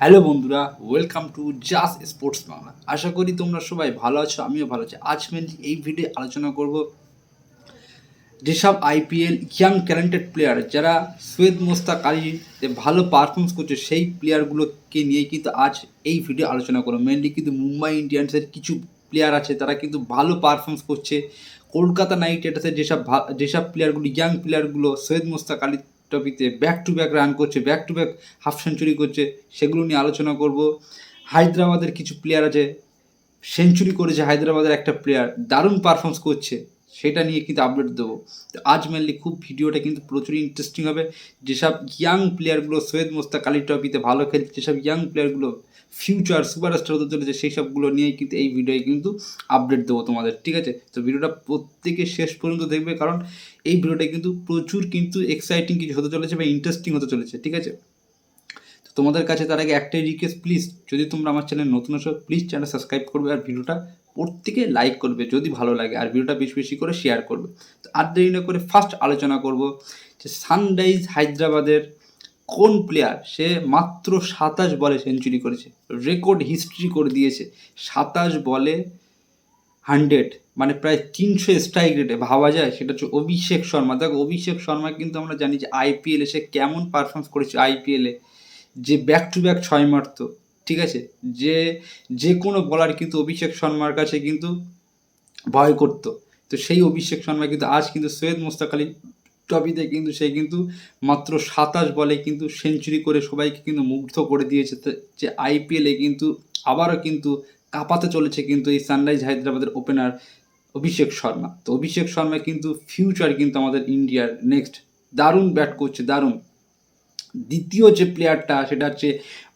Hello বন্ধুরা welcome to just sports Bangla আশা করি তোমরা সবাই ভালো আছো, আমিও ভালো আছি। আজ মেনলি এই ভিডিও আলোচনা করব যেসব আইপিএল ইয়াং ট্যালেন্টেড প্লেয়ার যারা সৈয়দ মোস্তাক আলীতে ভালো পারফরমেন্স করছে, সেই প্লেয়ারগুলোকে নিয়ে কিন্তু আজ এই ভিডিও আলোচনা করব। মেনলি কিন্তু মুম্বাই ইন্ডিয়ান্সের কিছু প্লেয়ার আছে, তারা কিন্তু ভালো পারফরমেন্স করছে। কলকাতা নাইট রাইডার্সের যেসব যেসব প্লেয়ারগুলো ইয়াং প্লেয়ারগুলো সৈয়দ মোস্তাক আলী ট্রফিতে ব্যাক টু ব্যাক রান করছে back to back half century করছে, সেগুলো নিয়ে আলোচনা করব। হায়দ্রাবাদের কিছু প্লেয়ার আছে সেঞ্চুরি করেছে হায়দ্রাবাদের একটা প্লেয়ার দারুণ পারফর্মস করছে। সেটা নিয়ে কিন্তু আপডেট দেবো। তো আজ মেনলি খুব ভিডিওটা কিন্তু প্রচুর ইন্টারেস্টিং হবে। যেসব ইয়াং প্লেয়ারগুলো সৈয়দ মোস্তাক আলী ট্রফিতে ভালো খেলছে, যেসব ইয়াং প্লেয়ারগুলো ফিউচার সুপারস্টার হতে চলেছে সেই সবগুলো নিয়েই কিন্তু এই ভিডিওয়ে কিন্তু আপডেট দেবো তোমাদের, ঠিক আছে? তো ভিডিওটা প্রত্যেকে শেষ পর্যন্ত দেখবে, কারণ এই ভিডিওটা কিন্তু প্রচুর কিন্তু এক্সাইটিং কিছু হতে চলেছে বা ইন্টারেস্টিং হতে চলেছে, ঠিক আছে? তো তোমাদের কাছে তার আগে একটাই রিকোয়েস্ট প্লিজ যদি তোমরা আমার চ্যানেল নতুন আসো প্লিজ চ্যানেল সাবস্ক্রাইব করবে আর ভিডিওটা প্রত্যেকে লাইক করবে, যদি ভালো লাগে, আর ভিডিওটা বেশি বেশি করে শেয়ার করবে। তো আর দেরি না করে ফার্স্ট আলোচনা করব যে সানরাইজ হায়দ্রাবাদের কোন প্লেয়ার সে মাত্র সাতাশ বলে সেঞ্চুরি করেছে রেকর্ড হিস্ট্রি করে দিয়েছে। সাতাশ বলে হান্ড্রেড মানে প্রায় তিনশো স্ট্রাইক রেটে ভাবা যায়, সেটা হচ্ছে অভিষেক শর্মা। দেখো, অভিষেক শর্মা কিন্তু আমরা জানি যে আইপিএলে সে কেমন পারফরমেন্স করেছে আইপিএলে যে ব্যাক টু ব্যাক ছয় মারতো। ঠিক আছে? যে যে কোনো বলার কিন্তু অভিষেক শর্মার কাছে কিন্তু ভয় করতো তো সেই অভিষেক শর্মা কিন্তু আজ কিন্তু সৈয়দ মোস্তাক আলী ট্রফিতে কিন্তু সে কিন্তু মাত্র সাতাশ বলে কিন্তু সেঞ্চুরি করে সবাইকে কিন্তু মুগ্ধ করে দিয়েছে। যে আইপিএলে কিন্তু আবারও কিন্তু কাঁপাতে চলেছে কিন্তু এই সানরাইজ হায়দ্রাবাদের ওপেনার অভিষেক শর্মা। তো অভিষেক শর্মা কিন্তু ফিউচার কিন্তু আমাদের ইন্ডিয়ার নেক্সট দারুণ ব্যাট করছে, দারুণ। দ্বিতীয় যে প্লেয়ারটা সেটা হচ্ছে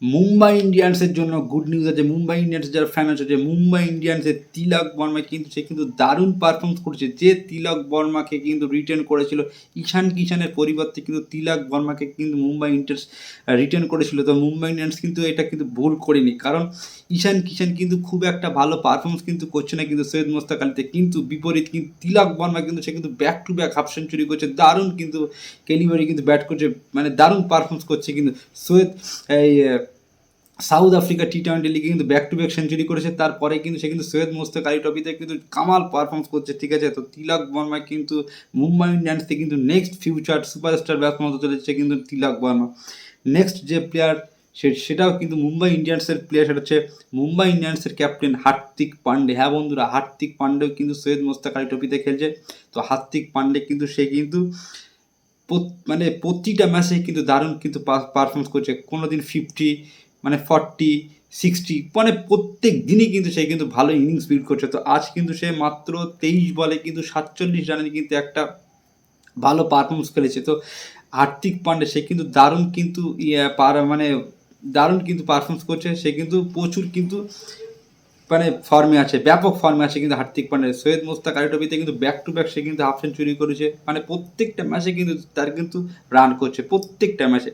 মুম্বাই ইন্ডিয়ান্সের জন্য গুড নিউজ আছে। মুম্বাই ইন্ডিয়ান্স যারা ফ্যান আছে, যে মুম্বাই ইন্ডিয়ান্সের তিলক বর্মা কিন্তু, সে কিন্তু দারুণ পারফরমেন্স করেছে। যে তিলক বর্মাকে কিন্তু রিটার্ন করেছিল, ঈশান কিষানের পরিবর্তে কিন্তু তিলক বর্মাকে কিন্তু মুম্বাই ইন্ডিয়ান্স রিটার্ন করেছিল। তো মুম্বাই ইন্ডিয়ান্স কিন্তু এটা কিন্তু ভুল করেনি, কারণ ঈশান কিষান কিন্তু খুব একটা ভালো পারফরমেন্স কিন্তু করছে না কিন্তু সৈয়দ মোস্তাক আলীতে কিন্তু বিপরীত কিন্তু তিলক বর্মা কিন্তু, সে কিন্তু back to back half century করছে। দারুণ কিন্তু কেলিবারি কিন্তু ব্যাট করছে মানে দারুণ পারফরমেন্স করছে কিন্তু সৈয়দ, এই সাউথ আফ্রিকা টি টোয়েন্টি লিগে কিন্তু ব্যাক টু ব্যাক সেঞ্চুরি করেছে, তারপরে কিন্তু সে কিন্তু সৈয়দ মোস্তাক আলী ট্রফিতে কিন্তু কামাল পারফরমেন্স করছে, ঠিক আছে? তো তিলক বর্মা কিন্তু মুম্বাই ইন্ডিয়ান্সকে কিন্তু নেক্সট ফিউচার সুপারস্টার ব্যাটসম্যান হতে চলেছে কিন্তু তিলক বর্মা। নেক্সট যে প্লেয়ার সে, সেটাও কিন্তু মুম্বাই ইন্ডিয়ান্সের প্লেয়ার সেটা হচ্ছে মুম্বাই ইন্ডিয়ান্সের ক্যাপ্টেন হার্দিক পান্ডে। হ্যাঁ বন্ধুরা, হার্দিক পান্ডেও কিন্তু সৈয়দ মোস্তাক আলী ট্রফিতে খেলছে। তো হার্দিক পান্ডে কিন্তু সে কিন্তু মানে প্রতিটা ম্যাচে কিন্তু দারুণ কিন্তু পারফরমেন্স করছে। কোনো দিন ফিফটি মানে ফর্টি সিক্সটি মানে প্রত্যেক দিনই কিন্তু সে কিন্তু ভালো ইনিংস বিল্ড করছে। তো আজ কিন্তু সে মাত্র তেইশ বলে কিন্তু সাতচল্লিশ রানের কিন্তু একটা ভালো পারফরমেন্স খেলেছে। তো হার্দিক পান্ডে, সে কিন্তু দারুণ কিন্তু ইয়ে মানে দারুণ কিন্তু পারফরমেন্স করছে। সে কিন্তু প্রচুর কিন্তু মানে ফর্মে আছে, ব্যাপক ফর্মে আছে কিন্তু হার্দিক পান্ডে। সৈয়দ মোস্তাক আলী ট্রফিতে কিন্তু ব্যাক টু ব্যাক সে কিন্তু হাফ সেঞ্চুরি করেছে। মানে প্রত্যেকটা ম্যাচে কিন্তু তার কিন্তু রান করছে, প্রত্যেকটা ম্যাচে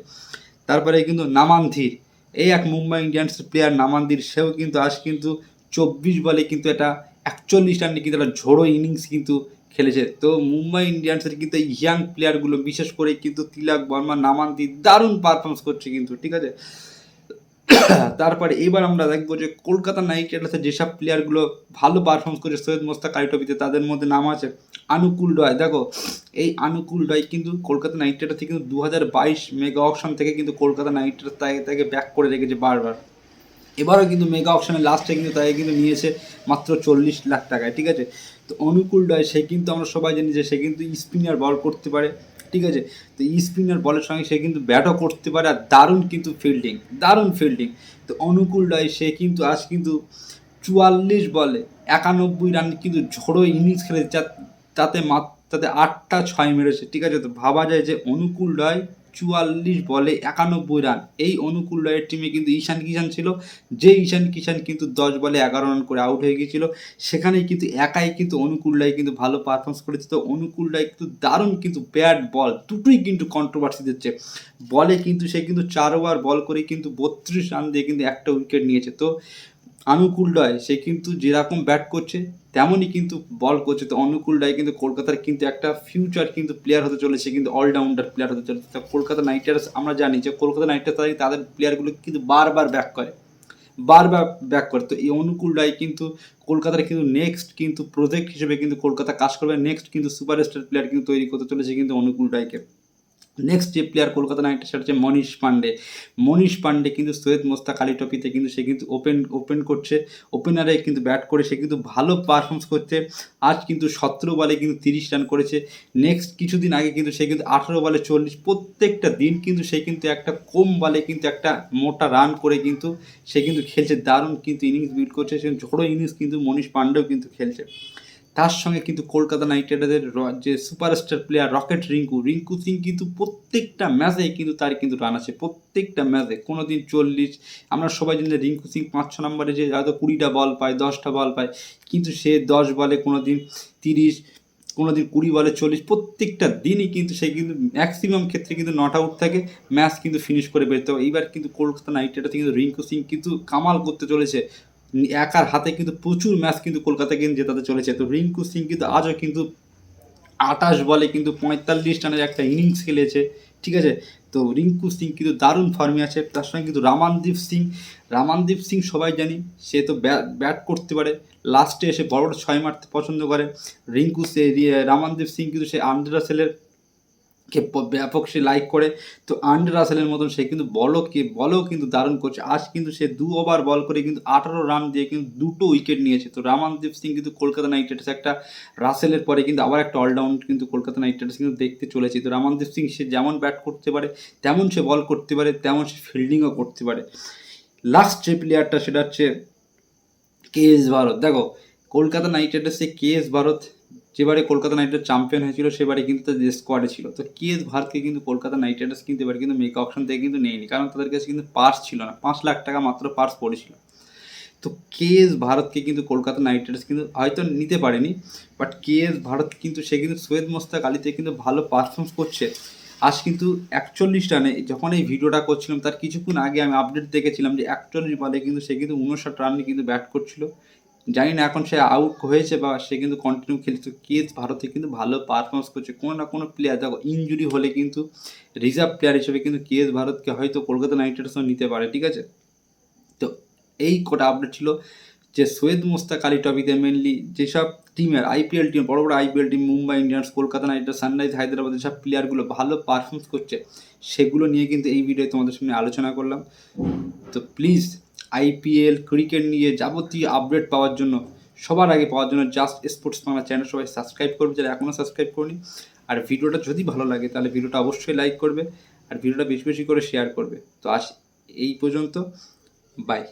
তারপরে কিন্তু নামানধীর এই এক মুম্বাই ইন্ডিয়ান্সের প্লেয়ার নামান্দির, সেও কিন্তু আজ কিন্তু চব্বিশ বলে কিন্তু এটা একচল্লিশ রানে কিন্তু একটা ঝোড়ো ইনিংস কিন্তু খেলেছে। তো মুম্বাই ইন্ডিয়ান্সের কিন্তু ইয়াং প্লেয়ারগুলো বিশেষ করে কিন্তু তিলক বর্মা নামানধীর দারুণ পারফর্মেন্স করছে কিন্তু, ঠিক আছে? তারপরে এবার আমরা দেখব যে কলকাতা নাইট রাইডার্সের যেসব প্লেয়ারগুলো ভালো পারফরমেন্স করেছে, সৈয়দ মোস্তাক আলী ট্রফিতে তাদের মধ্যে নাম আছে আনুকুল রয়। দেখো, এই আনুকুল রয় কিন্তু কলকাতা নাইট রাইডার্স কিন্তু দু হাজার বাইশ মেগা অপশন থেকে কিন্তু কলকাতা নাইট রাইডার্স তাকে তাকে ব্যাক করে রেখেছে বারবার। এবারও কিন্তু মেগা অপশনের লাস্টে কিন্তু তাকে কিন্তু নিয়েছে মাত্র চল্লিশ লাখ টাকায়, ঠিক আছে? তো অনুকূল রয়, সে কিন্তু আমরা সবাই জানি যে সে কিন্তু স্পিনার বল করতে পারে। ঠিক আছে? তো স্পিনার বলের সঙ্গে সে কিন্তু ব্যাটও করতে পারে আর দারুণ কিন্তু ফিল্ডিং দারুণ ফিল্ডিং তো অনুকূল রয়, সে কিন্তু আজ কিন্তু চুয়াল্লিশ বলে, একানব্বই রান কিন্তু ঝোড়ো ইনিংস খেলে তাতে মাত্র তাতে আটটা ছয় মেরেছে, ঠিক আছে? তো ভাবা যায় যে অনুকূল রয় চুয়াল্লিশ বলে একানব্বই রান। এই অনুকূল রয়ের টিমে কিন্তু ঈশান কিষান ছিল। যে ঈশান কিষান কিন্তু দশ বলে এগারো রান করে আউট হয়ে গিয়েছিল। সেখানেই কিন্তু একাই কিন্তু অনুকূল রায় কিন্তু ভালো পারফরমেন্স করেছে। তো অনুকূল রায় কিন্তু দারুণ কিন্তু ব্যাট বল দুটোই কিন্তু কন্ট্রোভার্সি দিচ্ছে। বলে কিন্তু সে কিন্তু চার ওভার বল করে কিন্তু বত্রিশ রান দিয়ে কিন্তু একটা উইকেট নিয়েছে। তো অনুকূল রায়, সে কিন্তু যেরকম ব্যাট করছে, তেমনই কিন্তু বল করছে। তো অনুকূল রায় কিন্তু কলকাতার কিন্তু একটা ফিউচার কিন্তু প্লেয়ার হতে চলেছে কিন্তু অলরাউন্ডার প্লেয়ার হতে চলেছে। তা কলকাতা নাইট রাইডার্স আমরা জানি যে কলকাতা নাইট রাইডার্স তাদের প্লেয়ারগুলো কিন্তু বারবার ব্যাক করে, বারবার ব্যাক করে। তো এই অনুকূল রায় কিন্তু কলকাতার কিন্তু নেক্সট কিন্তু প্রজেক্ট হিসেবে কিন্তু কলকাতা কাজ করবে। নেক্সট কিন্তু সুপারস্টার প্লেয়ার কিন্তু তৈরি করতে চলেছে কিন্তু অনুকূল রায়কে। নেক্সট যে প্লেয়ার কলকাতা নাইট রাইডার্স হচ্ছে মনীষ পান্ডে। মনীষ পান্ডে কিন্তু সৈয়দ মোস্তাক আলী ট্রফিতে কিন্তু সে কিন্তু ওপেন ওপেন করছে। ওপেনারে কিন্তু ব্যাট করে সে কিন্তু ভালো পারফরমেন্স করছে। আজ কিন্তু সতেরো বলে কিন্তু তিরিশ রান করেছে। নেক্সট কিছুদিন আগে কিন্তু সে কিন্তু আঠেরো বলে চল্লিশ, প্রত্যেকটা দিন কিন্তু সে কিন্তু একটা কম বলে কিন্তু একটা মোটা রান করে কিন্তু সে কিন্তু খেলছে। দারুণ কিন্তু ইনিংস বিট করছে। সে ঝোড়ো ইনিংস কিন্তু মনীষ পান্ডেও কিন্তু খেলছে। তার সঙ্গে কিন্তু কলকাতা নাইট রাইডার্সের যে superstar player rocket Rinku Rinku Singh কিন্তু প্রত্যেকটা ম্যাচে কিন্তু তার কিন্তু রান আছে, প্রত্যেকটা ম্যাচে। কোনো দিন চল্লিশ, আমরা সবাই জানি রিঙ্কু সিং পাঁচ, ছ নম্বরে যে হয়তো কুড়িটা বল পায়, দশটা বল পায়, কিন্তু সে দশ বলে কোনো দিন তিরিশ কোনো দিন কুড়ি বলে চল্লিশ, প্রত্যেকটা দিনই কিন্তু সে কিন্তু ম্যাক্সিমাম ক্ষেত্রে কিন্তু নট আউট থাকে ম্যাচ কিন্তু ফিনিশ করে বেরোতে হবে এইবার কিন্তু কলকাতা নাইট রাইডার্স কিন্তু রিঙ্কু সিং কিন্তু কামাল করতে চলেছে। একার হাতে কিন্তু প্রচুর ম্যাচ কিন্তু কলকাতা কিন্তু জেতাতে চলেছে। তো রিঙ্কু সিং কিন্তু আজও কিন্তু আঠাশ বলে কিন্তু পঁয়তাল্লিশ রানের একটা ইনিংস খেলেছে, ঠিক আছে? তো রিঙ্কু সিং কিন্তু দারুণ ফর্মে আছে। তার সঙ্গে কিন্তু রামানদীপ সিং রামানদীপ সিং সবাই জানি, সে তো ব্যাট করতে পারে। লাস্টে এসে বড় বড় ছয় মারতে পছন্দ করে। রিঙ্কু সে রামানদীপ সিং কিন্তু সে আন্ডার রাসেলের কে ব্যাপক সে লাইক করে। তো আন্ডার রাসেলের মতন সে কিন্তু বলও কে বলও কিন্তু দারুণ করছে। আজ কিন্তু সে দু ওভার বল করে কিন্তু আঠারো রান দিয়ে কিন্তু দুটো উইকেট নিয়েছে। তো রামানদীপ সিং কিন্তু কলকাতা নাইট রাইডার্স একটা রাসেলের পরে কিন্তু আবার একটা অলরাউন্ড কিন্তু কলকাতা নাইট রাইডার্স কিন্তু দেখতে চলেছে। তো রামানদীপ সিং সে যেমন ব্যাট করতে পারে, তেমন সে বল করতে পারে, তেমন সে ফিল্ডিংও করতে পারে। লাস্ট যে প্লেয়ারটা সেটা হচ্ছে কে এস ভারত দেখো, কলকাতা নাইট রাইডার্সে কে এস ভারত যেবারে কলকাতা নাইট রাইডার্স চ্যাম্পিয়ন হয়েছিল সেবারে কিন্তু তাদের স্কোয়াডে ছিল। তো কে এস ভারতকে কিন্তু কলকাতা নাইট রাইডার্স কিন্তু এবার কিন্তু মেক অপশন থেকে কিন্তু নেয়নি, কারণ তাদের কাছে কিন্তু পার্স ছিল না। পাঁচ লাখ টাকা মাত্র পার্স পড়েছিল। তো কে এস ভারতকে কিন্তু কলকাতা নাইট রাইডার্স কিন্তু হয়তো নিতে পারেনি বাট কে এস ভারত কিন্তু, সে কিন্তু সৈয়দ মোস্তাক আলীতে কিন্তু ভালো পারফরমেন্স করছে। আজ কিন্তু একচল্লিশ রানে যখন এই ভিডিওটা করছিলাম, তার কিছুক্ষণ আগে আমি আপডেট দেখেছিলাম যে একচল্লিশ বলে কিন্তু সে কিন্তু উনষাট রানে কিন্তু ব্যাট করছিল। জানি না এখন সে আউট হয়েছে বা সে কিন্তু কন্টিনিউ খেলছে। কেস ভারতে কিন্তু ভালো পারফরমেন্স করছে। কোনো না কোনো প্লেয়ার দেখো ইনজুরি হলে কিন্তু রিজার্ভ প্লেয়ার হিসেবে কিন্তু কেএস ভারতকে হয়তো কলকাতা নাইট রাইডার্সও নিতে পারে, ঠিক আছে? তো এই কটা আপডেট ছিল যে সৈয়দ মোস্তাক আলী ট্রফিতে মেনলি যেসব টিমের আইপিএল টিম বড় বড় IPL team Mumbai Indians Kolkata Knight Riders Sunrise Hyderabad যেসব প্লেয়ারগুলো ভালো পারফরমেন্স করছে, সেগুলো নিয়ে কিন্তু এই ভিডিও তোমাদের সামনে আলোচনা করলাম। তো প্লিজ আইপিএল ক্রিকেট নিয়ে যাবতীয় আপডেট পাওয়ার জন্য, সবার আগে পাওয়ার জন্য জাস্ট স্পোর্টস বাংলা চ্যানেল সবাই সাবস্ক্রাইব করবে, যারা এখনও সাবস্ক্রাইব করনি। আর ভিডিওটা যদি ভালো লাগে, তাহলে ভিডিওটা অবশ্যই লাইক করবে, আর ভিডিওটা বেশি বেশি করে শেয়ার করবে। তো আজ এই পর্যন্ত বাই